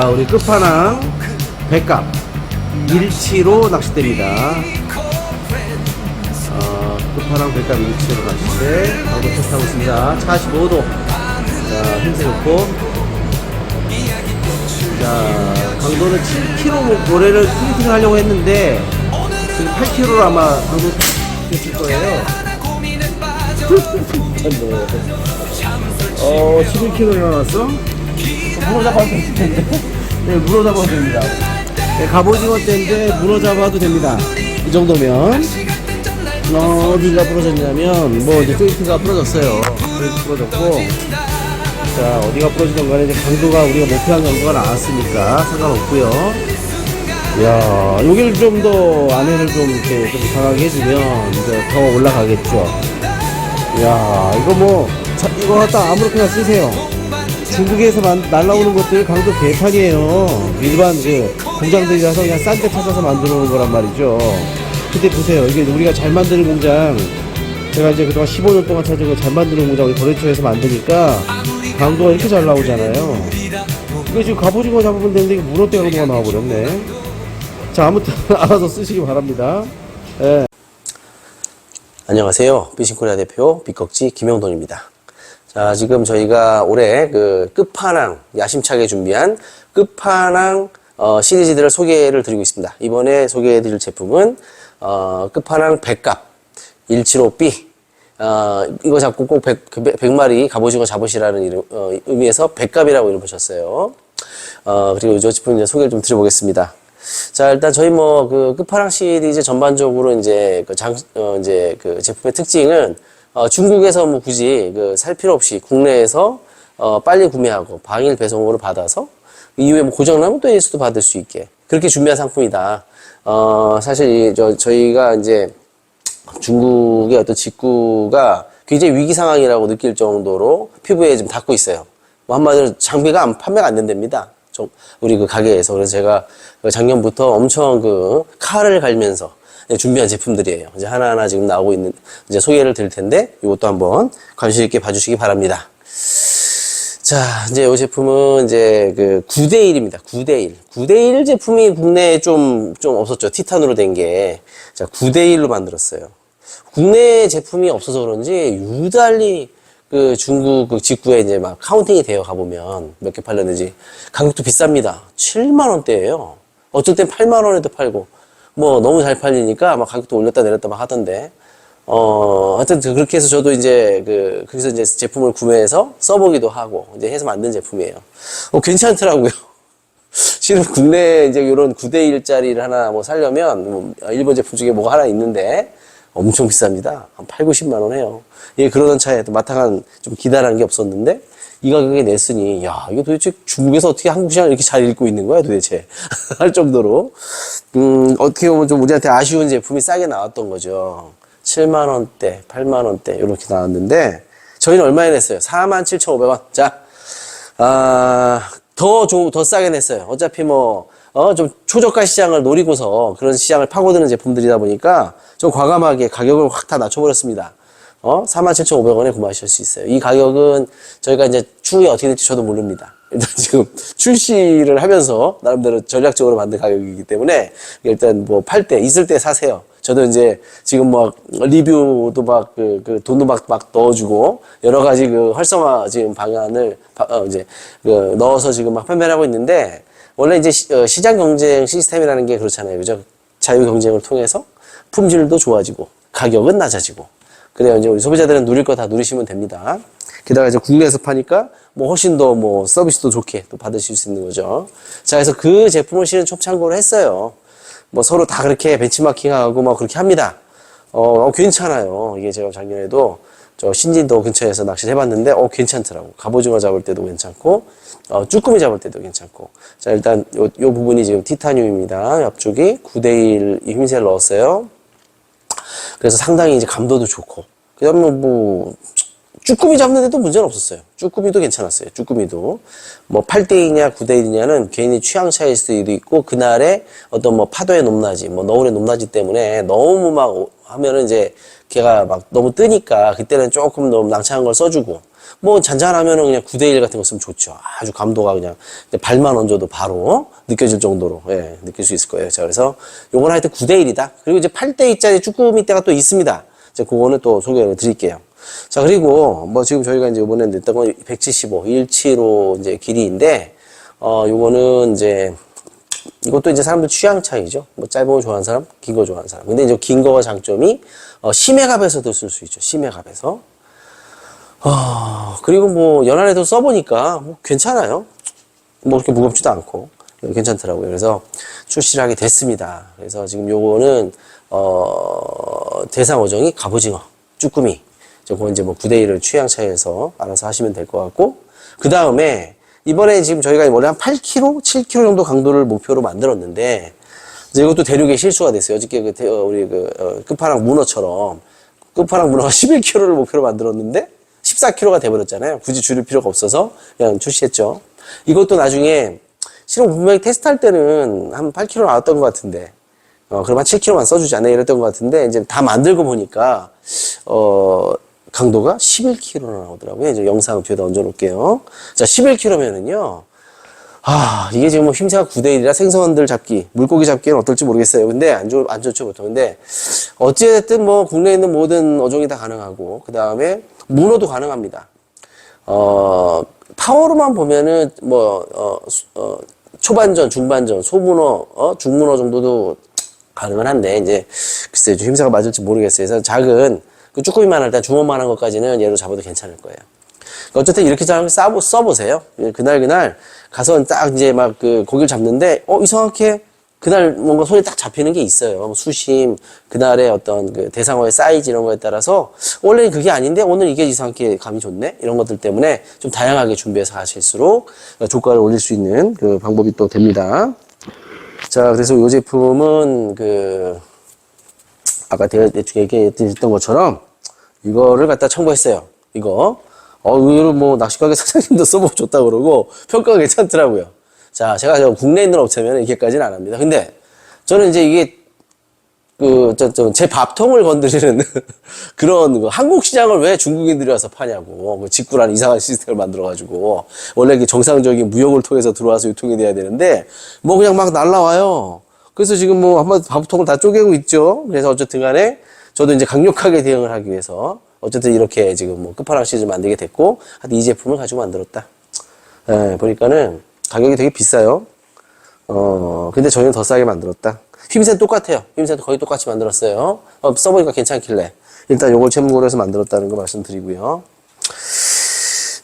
자, 우리 끝판왕 백갑 일치로 낚싯대입니다. 어, 끝판왕 백갑 일치로 낚싯대. 강도 테스트하고 있습니다. 45도. 자, 힘세 좋고. 자, 강도는 7kg 모래를 프리팅을 하려고 했는데, 지금 8kg로 아마 강도 됐을 거예요. 어, 11kg 나왔어? 문어 잡아도 될 텐데. 네, 문어 잡아도 됩니다. 네, 갑오징어 때인데 문어 잡아도 됩니다. 이 정도면. 어, 어디가 부러졌냐면, 뭐, 이제 페이트가 부러졌어요. 페이트 부러졌고, 자, 어디가 부러지던 간에 이제 강도가 우리가 목표한 강도가 나왔으니까 상관없고요 이야, 여기를 좀 더 안에를 좀 이렇게 좀 강하게 해주면 이제 더 올라가겠죠. 이야, 이거 뭐, 자, 이거 갖다 아무렇게나 쓰세요. 중국에서 만, 날라오는 것들 강도 개판이에요. 일반 그 공장들이라서 그냥 싼 데 찾아서 만들어 놓은 거란 말이죠. 근데 보세요. 이게 우리가 잘 만드는 공장, 제가 이제 그동안 15년 동안 찾은 거 잘 만드는 공장 우리 거래처에서 만드니까 강도가 이렇게 잘 나오잖아요. 이거 지금 갑오징어 잡으면 되는데 이게 문어 떼가지고 나와버렸네. 자, 아무튼 알아서 쓰시기 바랍니다. 예. 안녕하세요. 비싱코리아 대표 비꺽지 김영돈입니다. 자, 지금 저희가 올해 그 끝판왕 야심차게 준비한 끝판왕 어, 시리즈들을 소개를 드리고 있습니다. 이번에 소개해 드릴 제품은 어, 끝판왕 백갑 175B 어, 이거 잡고 꼭 100, 100마리 갑오징어 잡으시라는 이름, 어, 의미에서 백갑이라고 이름 붙였어요. 어, 그리고 이 제품 이제 소개를 좀 드려보겠습니다. 자, 일단 저희 뭐 그 끝판왕 시리즈 전반적으로 이제 그 장, 어, 이제 그 제품의 특징은 어, 중국에서 뭐 굳이 그 살 필요 없이 국내에서 어, 빨리 구매하고 방일 배송으로 받아서 이후에 뭐 고장나면 또 AS도 받을 수 있게 그렇게 준비한 상품이다. 어, 사실 이, 저, 저희가 이제 중국의 어떤 직구가 굉장히 위기 상황이라고 느낄 정도로 피부에 지금 닿고 있어요. 뭐 한마디로 장비가 안, 판매가 안 된답니다. 좀 우리 그 가게에서 그래서 제가 그 작년부터 엄청 그 칼을 갈면서 준비한 제품들이에요. 이제 하나하나 지금 나오고 있는 이제 소개를 드릴 텐데 이것도 한번 관심 있게 봐주시기 바랍니다. 자, 이제 이 제품은 이제 그 9대1입니다. 9대1. 9대1 제품이 국내에 좀, 좀 없었죠. 티탄으로 된 게. 자, 9대1로 만들었어요. 국내 제품이 없어서 그런지 유달리 그 중국 그 직구에 이제 막 카운팅이 되어 가보면 몇 개 팔렸는지 가격도 비쌉니다. 7만원대예요 어쩔 땐 8만원에도 팔고 뭐 너무 잘 팔리니까 막 가격도 올렸다 내렸다 막 하던데 어, 하여튼 그렇게 해서 저도 이제 그, 거기서 이제 제품을 구매해서 써보기도 하고, 이제 해서 만든 제품이에요. 어, 괜찮더라고요. 실은 국내 이제 이런 9대1짜리를 하나 뭐 사려면, 뭐 일본 제품 중에 뭐가 하나 있는데, 엄청 비쌉니다. 한 8, 90만원 해요. 예, 그러던 차에 또 마땅한 좀 기다란 게 없었는데, 이 가격에 냈으니, 야, 이거 도대체 중국에서 어떻게 한국 시장을 이렇게 잘 읽고 있는 거야, 도대체. 할 정도로. 음, 어떻게 보면 좀 우리한테 아쉬운 제품이 싸게 나왔던 거죠. 7만 원대, 8만 원대, 이렇게 나왔는데, 저희는 얼마에 냈어요? 47,500원. 자, 아, 더, 좀, 더 싸게 냈어요. 어차피 뭐, 어, 좀 초저가 시장을 노리고서 그런 시장을 파고드는 제품들이다 보니까 좀 과감하게 가격을 확 다 낮춰버렸습니다. 어, 47,500원에 구매하실 수 있어요. 이 가격은 저희가 이제 추후에 어떻게 될지 저도 모릅니다. 일단 지금 출시를 하면서 나름대로 전략적으로 만든 가격이기 때문에 일단 뭐 팔 때, 있을 때 사세요. 저도 이제 지금 막 리뷰도 막 그, 그 돈도 막, 막 넣어주고 여러 가지 그 활성화 지금 방안을 바- 어, 이제 그 넣어서 지금 막 판매를 하고 있는데 원래 이제 시, 어, 시장 경쟁 시스템이라는 게 그렇잖아요. 그죠? 자유 경쟁을 통해서 품질도 좋아지고 가격은 낮아지고 그래야 이제 우리 소비자들은 누릴 거 다 누리시면 됩니다. 게다가 이제 국내에서 파니까 뭐 훨씬 더 뭐 서비스도 좋게 또 받으실 수 있는 거죠. 자, 그래서 그 제품을 실은 좀 참고를 했어요. 뭐 서로 다 그렇게 벤치마킹하고 막 그렇게 합니다. 어, 어, 괜찮아요. 이게 제가 작년에도 저 신진도 근처에서 낚시를 해봤는데, 어, 괜찮더라고. 갑오징어 잡을 때도 괜찮고, 어, 쭈꾸미 잡을 때도 괜찮고. 자, 일단 요, 요 부분이 지금 티타늄입니다. 옆쪽이 9대1 힘새를 넣었어요. 그래서 상당히 이제 감도도 좋고. 그 다음에 뭐, 쭈꾸미 잡는 데도 문제는 없었어요. 쭈꾸미도 괜찮았어요. 쭈꾸미도. 뭐 8대2냐 9대1이냐는 개인의 취향 차이일 수도 있고, 그날의 어떤 뭐 파도의 높낮이, 뭐 너울의 높낮이 때문에 너무 막 하면은 이제 걔가 막 너무 뜨니까 그때는 조금 너무 낭창한 걸 써주고, 뭐 잔잔하면은 그냥 9대1 같은 거 쓰면 좋죠. 아주 감도가 그냥 발만 얹어도 바로 느껴질 정도로, 예, 느낄 수 있을 거예요. 자, 그래서 요건 하여튼 9대1이다. 그리고 이제 8대2짜리 쭈꾸미 때가 또 있습니다. 이제 그거는 또 소개를 드릴게요. 자, 그리고 뭐 지금 저희가 이제 이번에 냈던 건 175, 175 이제 길이인데, 어, 요거는 이제 이것도 이제 사람들 취향 차이죠. 뭐 짧은 거 좋아하는 사람, 긴 거 좋아하는 사람. 근데 이제 긴 거가 장점이 어, 심해갑에서도 쓸 수 있죠. 심해갑에서. 어, 그리고 뭐 연안에도 써보니까 뭐 괜찮아요. 뭐 그렇게 무겁지도 않고 괜찮더라고요. 그래서 출시를 하게 됐습니다. 그래서 지금 요거는 어, 대상 어종이 갑오징어, 쭈꾸미. 저거 이제 뭐 9대 1을 취향 차이에서 알아서 하시면 될 것 같고 그 다음에 이번에 지금 저희가 원래 한 8kg, 7kg 정도 강도를 목표로 만들었는데 이제 이것도 대륙에 실수가 됐어요. 어저께 그 대- 어, 우리 그 어, 끝판왕 문어처럼 끝판왕 문어가 11kg를 목표로 만들었는데 14kg가 돼버렸잖아요. 굳이 줄일 필요가 없어서 그냥 출시했죠. 이것도 나중에 실은 분명히 테스트할 때는 한 8kg 나왔던 것 같은데 어, 그럼 한 7kg만 써주지 않나 이랬던 것 같은데 이제 다 만들고 보니까 어 강도가 11kg나 나오더라고요. 이제 영상 뒤에다 얹어 놓을게요. 자, 11kg면은요. 아, 이게 지금 뭐 힘새가 9대1이라 생선들 잡기, 물고기 잡기는 어떨지 모르겠어요. 근데 안, 좋, 안 좋죠, 보통. 근데 어찌됐든 뭐 국내에 있는 모든 어종이 다 가능하고, 그 다음에 문어도 가능합니다. 어, 파워로만 보면은 뭐, 어, 수- 어, 초반전, 중반전, 소문어, 어, 중문어 정도도 가능은 한데, 이제, 글쎄요, 좀 힘새가 맞을지 모르겠어요. 그래서 작은, 그 쭈꾸미만 할때 주먹만한 것까지는 얘로 잡아도 괜찮을 거예요. 그러니까 어쨌든 이렇게 써보세요. 그날, 그날 가서 딱 이제 막 그 고기를 잡는데, 어, 이상하게 그날 뭔가 손에 딱 잡히는 게 있어요. 뭐 수심, 그날의 어떤 그 대상어의 사이즈 이런 거에 따라서 원래는 그게 아닌데 오늘 이게 이상하게 감이 좋네? 이런 것들 때문에 좀 다양하게 준비해서 하실수록 조가를 올릴 수 있는 그 방법이 또 됩니다. 자, 그래서 이 제품은 그, 아까 대충 얘기했던 것처럼 이거를 갖다 첨부했어요. 이거. 어, 의외로 뭐 낚시가게 사장님도 써보고 좋다 그러고 평가가 괜찮더라고요. 자, 제가 저 국내에 있는 업체면 이렇게까지는 안 합니다. 근데 저는 이제 이게 그, 저, 저, 제 밥통을 건드리는 그런 그 한국 시장을 왜 중국인들이 와서 파냐고. 그 직구라는 이상한 시스템을 만들어가지고. 원래 그 정상적인 무역을 통해서 들어와서 유통이 돼야 되는데, 뭐 그냥 막 날라와요. 그래서 지금 뭐 한번 밥통을 다 쪼개고 있죠. 그래서 어쨌든 간에 저도 이제 강력하게 대응을 하기 위해서 어쨌든 이렇게 지금 뭐 끝판왕 시즌 만들게 됐고, 하여튼 이 제품을 가지고 만들었다. 예, 보니까는 가격이 되게 비싸요. 어, 근데 저희는 더 싸게 만들었다. 휘임새는 똑같아요. 휘임새도 거의 똑같이 만들었어요. 어, 써보니까 괜찮길래. 일단 요걸 참고로 해서 만들었다는 거 말씀드리고요.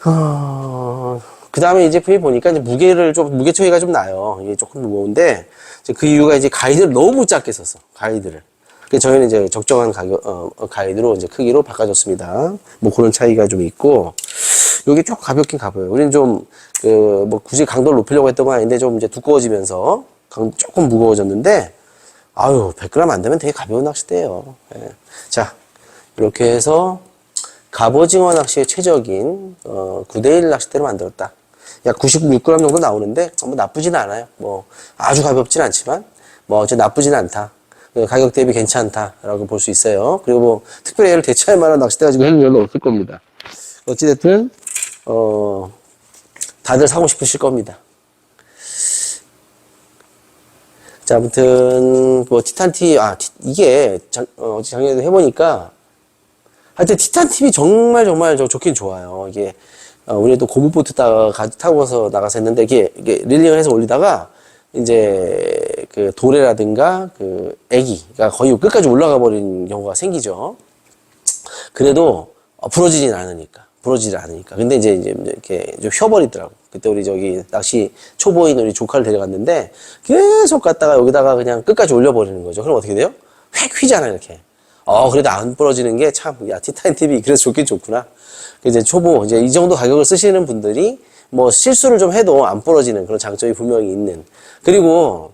어, 그 다음에 이제 제품이 보니까 이제 무게를 좀, 무게 차이가 좀 나요. 이게 조금 무거운데, 그 이유가 이제 가이드를 너무 작게 썼어. 가이드를. 그래서 저희는 이제 적정한 가격, 어, 어, 가이드로 이제 크기로 바꿔줬습니다. 뭐 그런 차이가 좀 있고, 여기 조금 가볍긴 가벼워요. 우리는 좀, 그, 뭐, 굳이 강도를 높이려고 했던 건 아닌데, 좀 이제 두꺼워지면서, 강, 조금 무거워졌는데, 아유, 100g 안 되면 되게 가벼운 낚싯대예요 예. 자, 이렇게 해서, 갑오징어 낚시의 최적인, 어, 9대1 낚싯대로 만들었다. 약 96g 정도 나오는데, 뭐 나쁘진 않아요. 뭐, 아주 가볍진 않지만, 뭐, 어째 나쁘진 않다. 그 가격 대비 괜찮다라고 볼 수 있어요. 그리고 뭐, 특별히 얘를 대체할 만한 낚싯대 가 지금 현재 별로 없을 겁니다. 어찌됐든, 어, 다들 사고 싶으실 겁니다. 자, 아무튼, 뭐, 티탄티, 아, 티- 이게, 작, 어, 작년에도 해보니까, 하여튼, 티탄TV 정말 정말 저 좋긴 좋아요. 이게, 어, 우리 또 고무보트 따, 가, 타고 가서 나가서 했는데, 이게, 이게 릴링을 해서 올리다가, 이제, 그 도래라든가, 그 애기가 거의 끝까지 올라가 버린 경우가 생기죠. 그래도 어, 부러지진 않으니까 부러지질 않으니까. 근데 이제 이제 이렇게 좀 휘어버리더라고. 그때 우리 저기 낚시 초보인 우리 조카를 데려갔는데 계속 갔다가 여기다가 그냥 끝까지 올려버리는 거죠. 그럼 어떻게 돼요? 휙 휘잖아 이렇게. 어 그래도 안 부러지는 게 참 야 티타임 TV 그래서 좋긴 좋구나. 그 이제 초보 이제 이 정도 가격을 쓰시는 분들이 뭐 실수를 좀 해도 안 부러지는 그런 장점이 분명히 있는. 그리고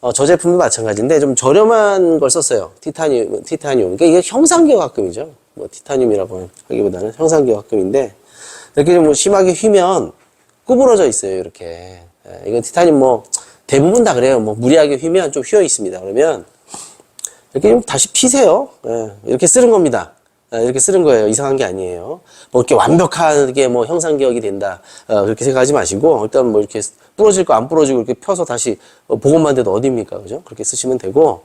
어, 저 제품도 마찬가지인데 좀 저렴한 걸 썼어요. 티타늄, 티타늄. 그러니까 이게 형상기화학금이죠. 뭐 티타늄이라고 하기보다는 형상기화학금인데 이렇게 좀뭐 심하게 휘면 구부러져 있어요. 이렇게. 예, 이건 티타늄 뭐 대부분 다 그래요. 뭐 무리하게 휘면 좀 휘어 있습니다. 그러면 이렇게 좀 다시 피세요. 예, 이렇게 쓰는 겁니다. 아, 이렇게 쓰는 거예요. 이상한 게 아니에요. 뭐 이렇게 완벽하게 뭐 형상 기억이 된다. 어, 그렇게 생각하지 마시고 일단 뭐 이렇게 부러질 거 안 부러지고 이렇게 펴서 다시 어, 보건만 돼도 어딥니까, 그죠? 그렇게 쓰시면 되고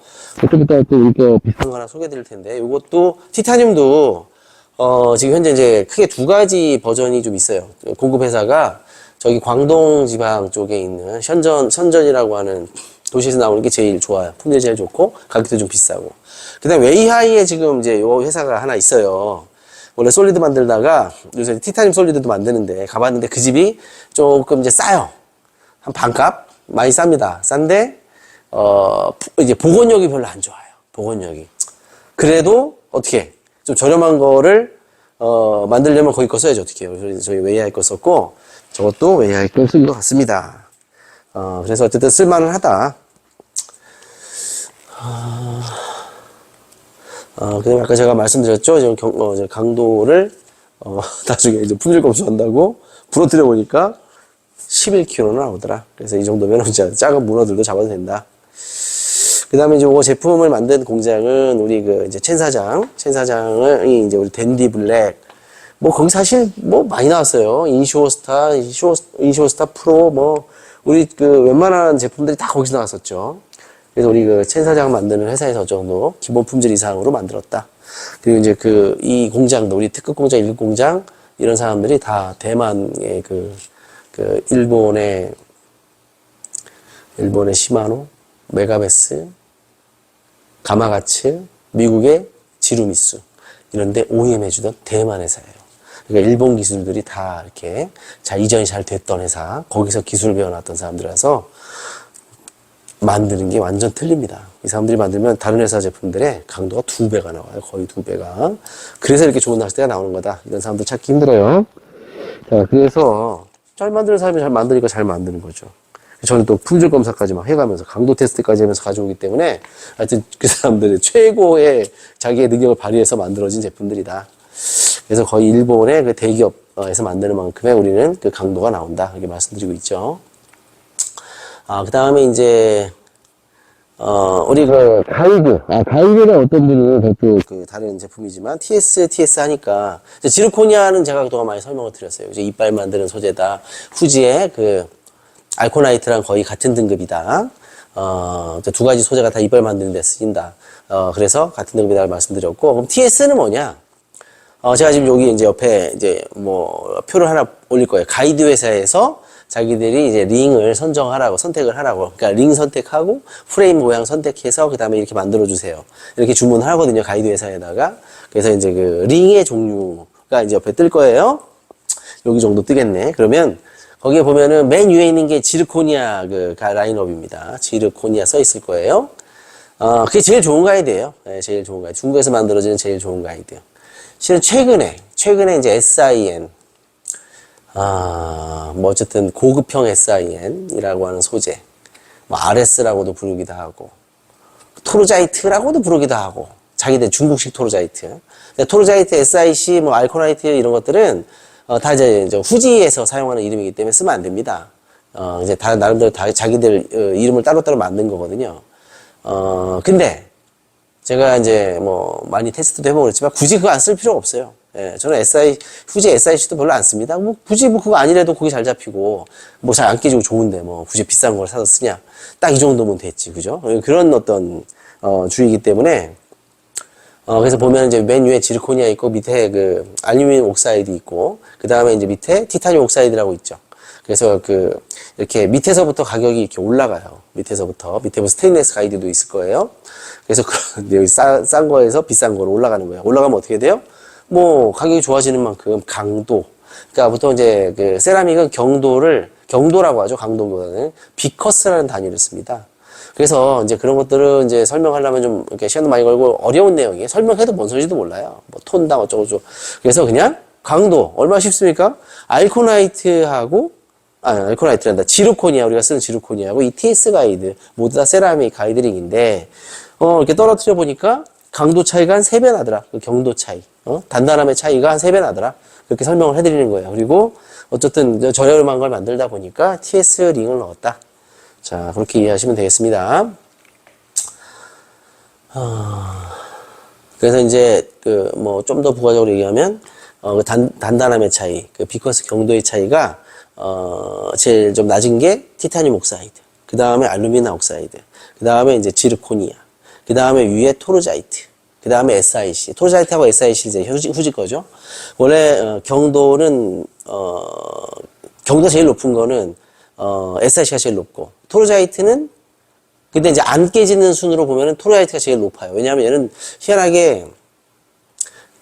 좀 이따 또 이렇게 비슷한 거 하나 소개드릴 텐데 이것도 티타늄도 어, 지금 현재 이제 크게 두 가지 버전이 좀 있어요. 공급 회사가 저기 광동 지방 쪽에 있는 현전, 선전이라고 하는 도시에서 나오는 게 제일 좋아요. 품질 제일 좋고, 가격도 좀 비싸고. 그 다음에 웨이하이에 지금 이제 요 회사가 하나 있어요. 원래 솔리드 만들다가 요새 티타늄 솔리드도 만드는데 가봤는데 그 집이 조금 이제 싸요. 한 반값? 많이 쌉니다. 싼데, 어, 부- 이제 복원력이 별로 안 좋아요. 복원력이. 그래도 어떻게 좀 저렴한 거를 어, 만들려면 거기 거 써야죠 어떻게 해요 그래서 저희 웨이하이 거 썼고 저것도 웨이하이 거쓴것 같습니다 어, 그래서 어쨌든 쓸만은 하다 어, 그다음에 아까 제가 말씀드렸죠? 지금 경, 어, 이제 강도를 어, 나중에 이제 품질 검수한다고 부러뜨려 보니까 11kg는 나오더라. 그래서 이 정도면 진짜 작은 문어들도 잡아도 된다. 그 다음에 이제 이 제품을 만든 공장은 우리 그 이제 첸 사장, 첸 사장을 이제 우리 댄디 블랙, 뭐 거기 사실 뭐 많이 나왔어요. 인쇼스타, 인쇼, 인쇼스타 프로, 뭐 우리 그 웬만한 제품들이 다 거기서 나왔었죠. 그래서 우리 그 첸 사장 만드는 회사에서 저 정도 기본 품질 이상으로 만들었다. 그리고 이제 그 이 공장도 우리 특급 공장, 일급 공장 이런 사람들이 다 대만의 그, 그 일본의 일본의 시마노, 메가베스, 가마가츠, 미국의 지루미스 이런데 OEM 해주던 대만 회사예요. 그러니까 일본 기술들이 다 이렇게 자 이전이 잘 됐던 회사, 거기서 기술을 배워놨던 사람들이라서 만드는 게 완전 틀립니다. 이 사람들이 만들면 다른 회사 제품들의 강도가 두 배가 나와요. 거의 두 배가. 그래서 이렇게 좋은 낚싯대가 나오는 거다. 이런 사람들 찾기 힘들어요. 자, 그래서 잘 만드는 사람이 잘 만드니까 잘 만드는 거죠. 저는 또 품질 검사까지 막 해가면서 강도 테스트까지 하면서 가져오기 때문에 하여튼 그 사람들의 최고의 자기의 능력을 발휘해서 만들어진 제품들이다. 그래서 거의 일본의 그 대기업에서 만드는 만큼의 우리는 그 강도가 나온다. 이렇게 말씀드리고 있죠. 아, 그 다음에 이제, 어, 우리 그, 가이드. 아, 가이드는 어떤 분은 별도 그 다른 제품이지만, TS, TS 하니까, 지르코니아는 제가 그동안 많이 설명을 드렸어요. 이제 이빨 만드는 소재다. 후지의 그, 알코나이트랑 거의 같은 등급이다. 어, 두 가지 소재가 다 이빨 만드는 데 쓰인다. 어, 그래서 같은 등급이다 말씀드렸고, 그럼 TS는 뭐냐? 어, 제가 지금 여기 이제 옆에 이제 뭐 표를 하나 올릴 거예요. 가이드 회사에서 자기들이 이제 링을 선정하라고 선택을 하라고. 그러니까 링 선택하고 프레임 모양 선택해서 그 다음에 이렇게 만들어 주세요. 이렇게 주문을 하거든요. 가이드 회사에다가. 그래서 이제 그 링의 종류가 이제 옆에 뜰 거예요. 여기 정도 뜨겠네. 그러면 거기에 보면은 맨 위에 있는 게 지르코니아 그 가- 라인업입니다. 지르코니아 써 있을 거예요. 어, 그게 제일 좋은 가이드예요. 네, 제일 좋은 가이드. 중국에서 만들어지는 제일 좋은 가이드요. 실은 최근에 최근에 이제 SIN 아, 뭐 어쨌든 고급형 SIN이라고 하는 소재, 뭐 RS라고도 부르기도 하고 토르자이트라고도 부르기도 하고 자기들 중국식 토르자이트. 근데 토르자이트, SIC, 뭐 알코나이트 이런 것들은 어, 다 이제 저 후지에서 사용하는 이름이기 때문에 쓰면 안 됩니다. 어, 이제 다 나름대로 다 자기들 어, 이름을 따로따로 만든 거거든요. 어, 근데 제가 이제 뭐 많이 테스트도 해보고 그랬지만 굳이 그거 안 쓸 필요가 없어요. 예, 저는 SI, 후지 SIC도 별로 안 씁니다. 뭐 굳이 뭐 그거 아니래도 거기 잘 잡히고 뭐 잘 안 깨지고 좋은데 뭐 굳이 비싼 걸 사서 쓰냐. 딱 이 정도면 됐지. 그죠? 그런 어떤, 어, 주의이기 때문에 어, 그래서 보면 이제 맨 위에 지르코니아 있고 밑에 그 알루미늄 옥사이드 있고 그 다음에 이제 밑에 티타늄 옥사이드라고 있죠. 그래서 그 이렇게 밑에서부터 가격이 이렇게 올라가요. 밑에서부터 밑에 뭐 스테인레스 가이드도 있을 거예요. 그래서 그런 싼, 싼 거에서 비싼 거로 올라가는 거예요. 올라가면 어떻게 돼요? 뭐 가격이 좋아지는 만큼 강도. 그러니까 보통 이제 그 세라믹은 경도를 경도라고 하죠. 강도보다는 비커스라는 단위를 씁니다. 그래서 이제 그런 것들은 이제 설명하려면 좀 이렇게 시간도 많이 걸고 어려운 내용이 설명해도 뭔 소리인지도 몰라요. 뭐 톤당 어쩌고저쩌고. 그래서 그냥 강도 얼마나 쉽습니까? 알코나이트하고 아, 알코나이트란다. 지르코니아 우리가 쓰는 지르코니아하고 이 TS 가이드 모두 다 세라믹 가이드링인데 어 이렇게 떨어뜨려 보니까 강도 차이가 한 세 배 나더라. 그 경도 차이. 어? 단단함의 차이가 한 세 배 나더라. 그렇게 설명을 해드리는 거예요. 그리고 어쨌든 저 저렴한 걸 만들다 보니까 TS 링을 넣었다. 자, 그렇게 이해하시면 되겠습니다. 아, 그래서 이제 그 뭐 좀 더 부가적으로 얘기하면 어, 그 단, 단단함의 차이, 그 비커스 경도의 차이가 어, 제일 좀 낮은 게 티타늄 옥사이드, 그 다음에 알루미늄 옥사이드, 그 다음에 이제 지르코니아, 그 다음에 위에 토르자이트, 그 다음에 SIC. 토르자이트하고 SIC 이제 후지, 후지 거죠. 원래 어, 경도는 어, 경도 제일 높은 거는 어, SIC가 제일 높고 토르자이트는 근데 이제 안 깨지는 순으로 보면은 토르자이트가 제일 높아요. 왜냐하면 얘는 희한하게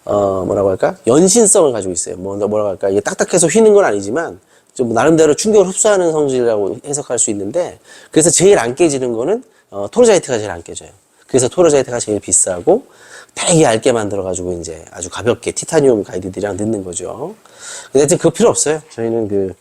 어 뭐라고 할까 연신성을 가지고 있어요. 뭐 뭐라고 할까 이게 딱딱해서 휘는 건 아니지만 좀 나름대로 충격을 흡수하는 성질이라고 해석할 수 있는데 그래서 제일 안 깨지는 거는 어, 토르자이트가 제일 안 깨져요. 그래서 토르자이트가 제일 비싸고 되게 얇게 만들어 가지고 이제 아주 가볍게 티타늄 가이드들이랑 넣는 거죠. 근데 하여튼 그거 필요 없어요. 저희는 그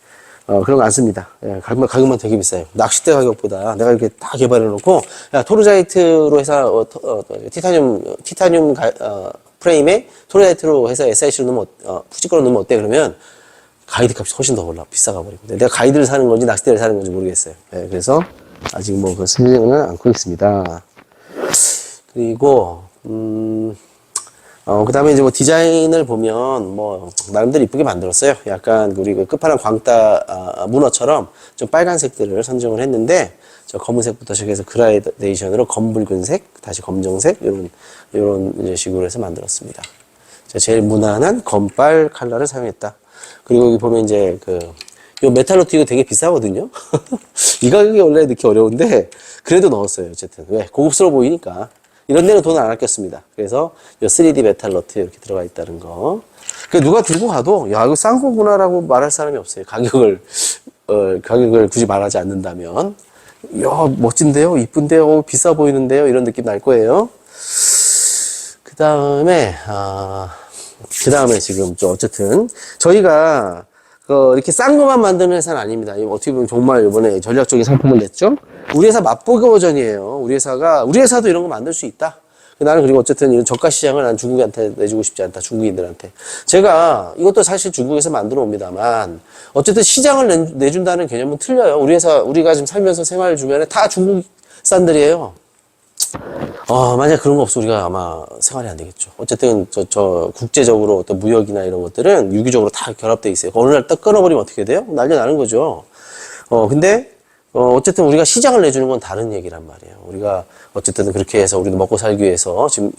어, 그런 거 안 씁니다. 예, 가격만, 가격만 되게 비싸요. 낚싯대 가격보다 내가 이렇게 다 개발해 놓고, 야, 토르자이트로 해서, 어, 토- 어, 티타늄, 티타늄 가, 어, 프레임에 토르자이트로 해서 SIC로 넣으면, 어, 어, 푸지거로 넣으면 어때? 그러면 가이드 값이 훨씬 더 올라, 비싸가 버리고. 내가 가이드를 사는 건지 낚싯대를 사는 건지 모르겠어요. 예, 그래서 아직 뭐, 그 쓰지는 않고 있습니다. 그리고, 음, 어, 그 다음에 이제 뭐 디자인을 보면 뭐, 나름대로 이쁘게 만들었어요. 약간 우리 그 끝판왕 광따 아, 문어처럼 좀 빨간색들을 선정을 했는데, 저 검은색부터 시작해서 그라데이션으로 검붉은색, 다시 검정색, 이런, 이런 식으로 해서 만들었습니다. 자, 제일 무난한 검빨 컬러를 사용했다. 그리고 여기 보면 이제 그, 요 메탈로티 이거 되게 비싸거든요. 이 가격이 원래 넣기 어려운데, 그래도 넣었어요. 어쨌든. 왜? 고급스러워 보이니까. 이런 데는 돈을 안 아꼈습니다. 그래서 요 3D 메탈 너트 이렇게 들어가 있다는 거. 그 누가 들고 가도 야 이거 싼 거구나라고 말할 사람이 없어요. 가격을 어, 가격을 굳이 말하지 않는다면 야 멋진데요, 이쁜데요, 어, 비싸 보이는데요 이런 느낌 날 거예요. 그 다음에 아, 그 다음에 지금 좀 어쨌든 저희가 그 이렇게 싼 것만 만드는 회사는 아닙니다. 이 어떻게 보면 정말 이번에 전략적인 상품을 냈죠. 우리 회사 맛보기 버전이에요. 우리 회사가 우리 회사도 이런 거 만들 수 있다. 나는 그리고 어쨌든 이런 저가 시장을 난 중국한테 내주고 싶지 않다. 중국인들한테. 제가 이것도 사실 중국에서 만들어 옵니다만 어쨌든 시장을 내, 내준다는 개념은 틀려요. 우리 회사 우리가 지금 살면서 생활 주변에 다 중국 산들이에요. 어, 만약 그런 거 없어 우리가 아마 생활이 안 되겠죠. 어쨌든 저, 저 국제적으로 어떤 무역이나 이런 것들은 유기적으로 다 결합돼 있어요. 어느 날 딱 끊어버리면 어떻게 돼요? 난리 나는 거죠. 어, 근데 어, 어쨌든 우리가 시장을 내주는 건 다른 얘기란 말이에요. 우리가 어쨌든 그렇게 해서 우리도 먹고 살기 위해서 지금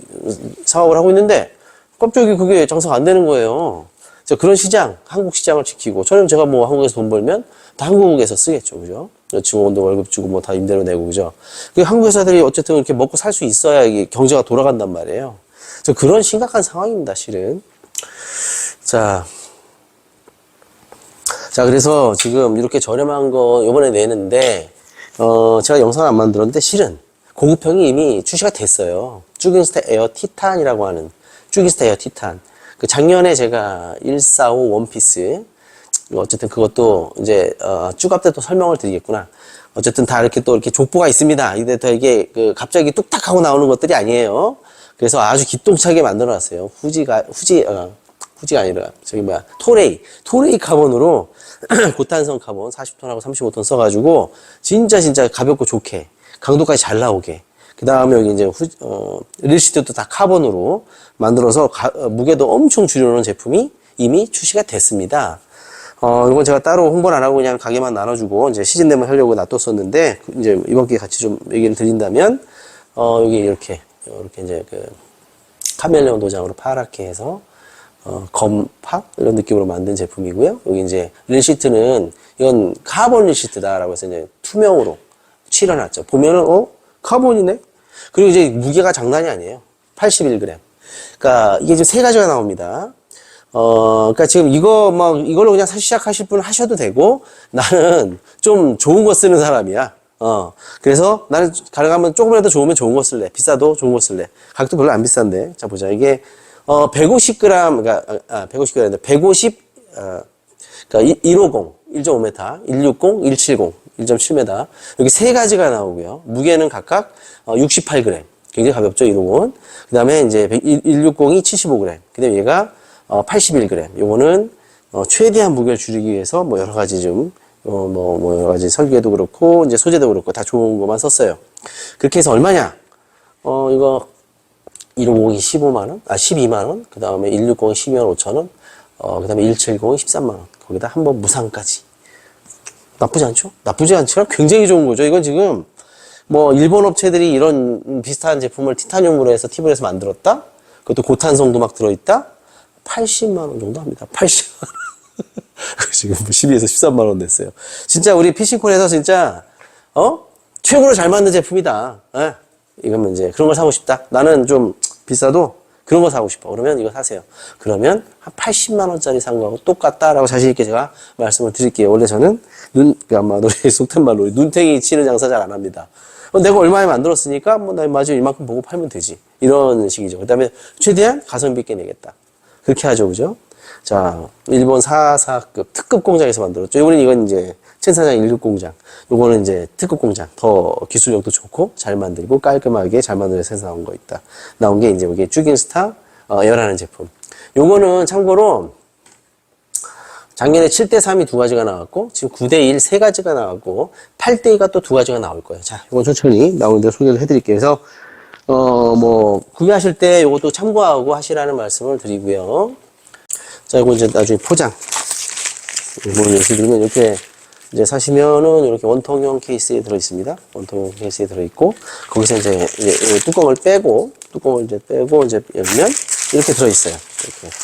사업을 하고 있는데 갑자기 그게 장사가 안 되는 거예요. 그래서 그런 시장, 한국 시장을 지키고 저는 제가 뭐 한국에서 돈 벌면 다 한국에서 쓰겠죠, 그죠? 직원도 월급 주고 뭐 다 임대료 내고 그죠? 그 한국 회사들이 어쨌든 이렇게 먹고 살 수 있어야 이게 경제가 돌아간단 말이에요. 그래서 그런 심각한 상황입니다, 실은. 자, 자, 그래서 지금 이렇게 저렴한 거 요번에 내는데, 어, 제가 영상을 안 만들었는데 실은 고급형이 이미 출시가 됐어요. 쭈긴스타 에어 티탄이라고 하는, 쭈긴스타 에어 티탄. 그 작년에 제가 145 원피스, 어쨌든 그것도 이제, 어, 쭈갑 때또 설명을 드리겠구나. 어쨌든 다 이렇게 또 이렇게 족보가 있습니다. 이게 더 이게 그 갑자기 뚝딱 하고 나오는 것들이 아니에요. 그래서 아주 기똥차게 만들어 놨어요. 후지가, 후지, 어, 후지가 아니라 저기 뭐야 토레이 토레이 카본으로 고탄성 카본 40톤하고 35톤 써가지고 진짜 진짜 가볍고 좋게 강도까지 잘 나오게 그 다음에 여기 이제 후, 어, 릴시트도 다 카본으로 만들어서 가- 어, 무게도 엄청 줄여놓은 제품이 이미 출시가 됐습니다. 어, 이건 제가 따로 홍보를 안 하고 그냥 가게만 나눠주고 이제 시즌 되면 하려고 놔뒀었는데 그 이제 이번 기회에 같이 좀 얘기를 드린다면 어, 여기 이렇게 이렇게 이제 그 카멜레온 도장으로 파랗게 해서 어, 검파 이런 느낌으로 만든 제품이고요. 여기 이제 릴시트는 이건 카본 릴시트다라고 해서 이제 투명으로 칠해놨죠. 보면은 어 카본이네. 그리고 이제 무게가 장난이 아니에요. 81g. 그러니까 이게 지금 세 가지가 나옵니다. 어, 그러니까 지금 이거 막 이걸로 그냥 사- 시작하실 분 하셔도 되고 나는 좀 좋은 거 쓰는 사람이야. 어, 그래서 나는 가능하면 조금이라도 좋으면 좋은 거 쓸래. 비싸도 좋은 거 쓸래. 가격도 별로 안 비싼데. 자, 보자. 이게, 어, 150g, 그러니까, 아, 150g, 150, 어, 그러니까 150, 1.5m, 160, 170, 1.7m. 여기 세 가지가 나오고요. 무게는 각각 어, 68g. 굉장히 가볍죠, 150은. 그 다음에 이제 160이 75g. 그 다음에 얘가 어, 81g. 요거는 어, 최대한 무게를 줄이기 위해서 뭐 여러 가지 좀, 어, 뭐, 뭐 여러 가지 설계도 그렇고, 이제 소재도 그렇고, 다 좋은 것만 썼어요. 그렇게 해서 얼마냐? 어, 이거 150이 15만원, 아, 12만원, 그 다음에 160이 12만 5천원, 어, 그 다음에 170이 13만원. 거기다 한 번 무상까지. 나쁘지 않죠? 나쁘지 않지만 굉장히 좋은 거죠. 이건 지금 뭐 일본 업체들이 이런 비슷한 제품을 티타늄으로 해서 티블에서 만들었다? 그것도 고탄성도 막 들어있다? 80만 원 정도 합니다. 80만 원. 지금 12에서 13만 원 됐어요. 진짜 우리 피싱콜에서 진짜 어? 최고로 잘 만든 제품이다. 예? 이거면 이제 그런 걸 사고 싶다. 나는 좀 비싸도 그런 거 사고 싶어. 그러면 이거 사세요. 그러면 한 80만 원짜리 산 거하고 똑같다라고 자신 있게 제가 말씀을 드릴게요. 원래 저는 눈, 그 아마 노래 속된 말로 눈탱이 치는 장사 잘 안 합니다. 어, 내가 얼마에 만들었으니까 뭐나 맞아 이만큼 보고 팔면 되지. 이런 식이죠. 그다음에 최대한 가성비 있게 내겠다. 그렇게 하죠, 그죠? 자, 일본 4사급 특급 공장에서 만들었죠. 이번엔 이건 이제 첸사장 1급 공장. 요거는 이제 특급 공장. 더 기술력도 좋고 잘 만들고 깔끔하게 잘 만들어서 나온 거 있다. 나온 게 이제 이게 쭈긴스타 어, 에어라는 제품. 요거는 참고로 작년에 7대 3이 두 가지가 나왔고 지금 9대 1 세 가지가 나왔고 8대 2가 또 두 가지가 나올 거예요. 자, 이건 천천히 나오는 대로 소개를 해드릴게요. 그래서 어 뭐 구매하실 때 요것도 참고하고 하시라는 말씀을 드리고요. 자, 이거 이제 나중에 포장. 뭐 예를 들면 이렇게 이제 사시면은 이렇게 원통형 케이스에 들어 있습니다. 원통형 케이스에 들어 있고 거기서 이제, 이제 이 뚜껑을 빼고 뚜껑을 이제 빼고 이제 열면 이렇게 들어 있어요. 이렇게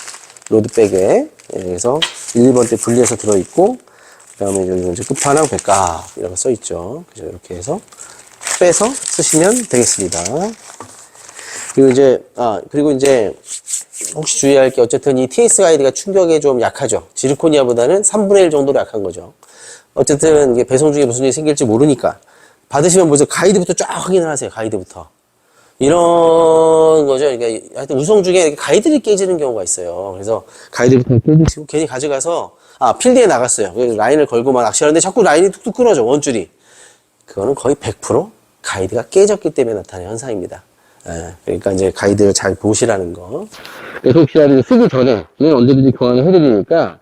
로드백에 예, 그래서 1, 2번 때 분리해서 들어 있고 그 다음에 여기 이제 끝판왕 백갑 이라고 써 있죠. 그래서 이렇게 해서 빼서 쓰시면 되겠습니다. 그리고 이제 아 그리고 이제 혹시 주의할 게 어쨌든 이 TS 가이드가 충격에 좀 약하죠. 지르코니아보다는 3분의 1 정도로 약한 거죠. 어쨌든 이게 배송 중에 무슨 일이 생길지 모르니까 받으시면 먼저 가이드부터 쫙 확인을 하세요. 가이드부터. 이런 거죠. 그러니까 하여튼 우성 중에 가이드를 깨지는 경우가 있어요. 그래서 가이드부터 깨지고 괜히 가져가서 아 필드에 나갔어요. 그래서 라인을 걸고 막 낚시하는데 자꾸 라인이 툭툭 끊어져 원줄이. 그거는 거의 100% 가이드가 깨졌기 때문에 나타나는 현상입니다. 예, 그러니까 이제 가이드를 잘 보시라는 거. 그래서 혹시라도 쓰기 전에, 언제든지 교환을 해드리니까,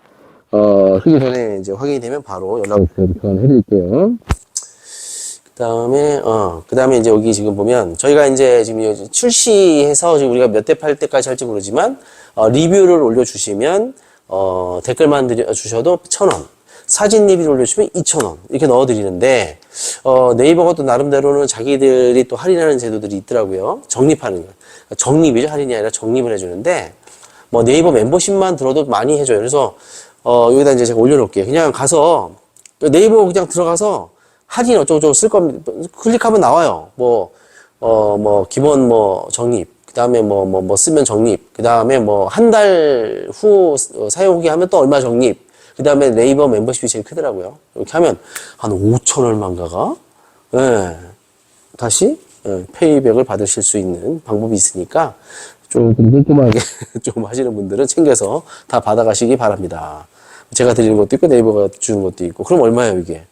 어, 쓰기 전에 이제 확인이 되면 바로 연락을 드려서 교환을 해드릴게요. 그 다음에, 어, 그 다음에 이제 여기 지금 보면, 저희가 이제 지금 이 출시해서 지금 우리가 몇 대 팔 때까지 할지 모르지만, 어, 리뷰를 올려주시면, 어, 댓글만 드려, 주셔도 천 원. 사진 리뷰를 올려주시면 2,000원. 이렇게 넣어드리는데, 어, 네이버가 또 나름대로는 자기들이 또 할인하는 제도들이 있더라고요. 적립하는 거. 적립이죠. 할인이 아니라 적립을 해주는데, 뭐 네이버 멤버십만 들어도 많이 해줘요. 그래서, 어, 여기다 이제 제가 올려놓을게요. 그냥 가서, 네이버 그냥 들어가서 할인 어쩌고저쩌고 쓸 겁니다. 클릭하면 나와요. 뭐, 어, 뭐, 기본 뭐, 적립. 그 다음에 뭐, 뭐, 뭐 쓰면 적립. 그 다음에 뭐, 한 달 후 사용 후기 하면 또 얼마 적립. 그 다음에 네이버 멤버십이 제일 크더라고요. 이렇게 하면 한 5천 얼마인가가, 예. 다시, 예, 페이백을 받으실 수 있는 방법이 있으니까 조금 꼼꼼하게 좀 하시는 분들은 챙겨서 다 받아가시기 바랍니다. 제가 드리는 것도 있고 네이버가 주는 것도 있고. 그럼 얼마예요, 이게?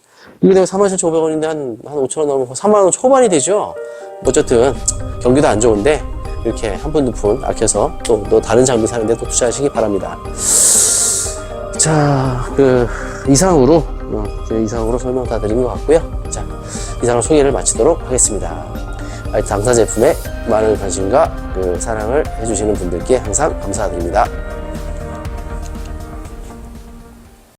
이게 되면 47,500원인데 한, 한 5천원 넘으면 3만원 초반이 되죠? 어쨌든, 경기도 안 좋은데, 이렇게 한 푼 두 푼 아껴서 또, 또 다른 장비 사는데 또 투자하시기 바랍니다. 자, 그, 이상으로, 어, 제 이상으로 설명 다 드린 것 같고요. 자, 이상으로 소개를 마치도록 하겠습니다. 당사 제품에 많은 관심과 그 사랑을 해주시는 분들께 항상 감사드립니다.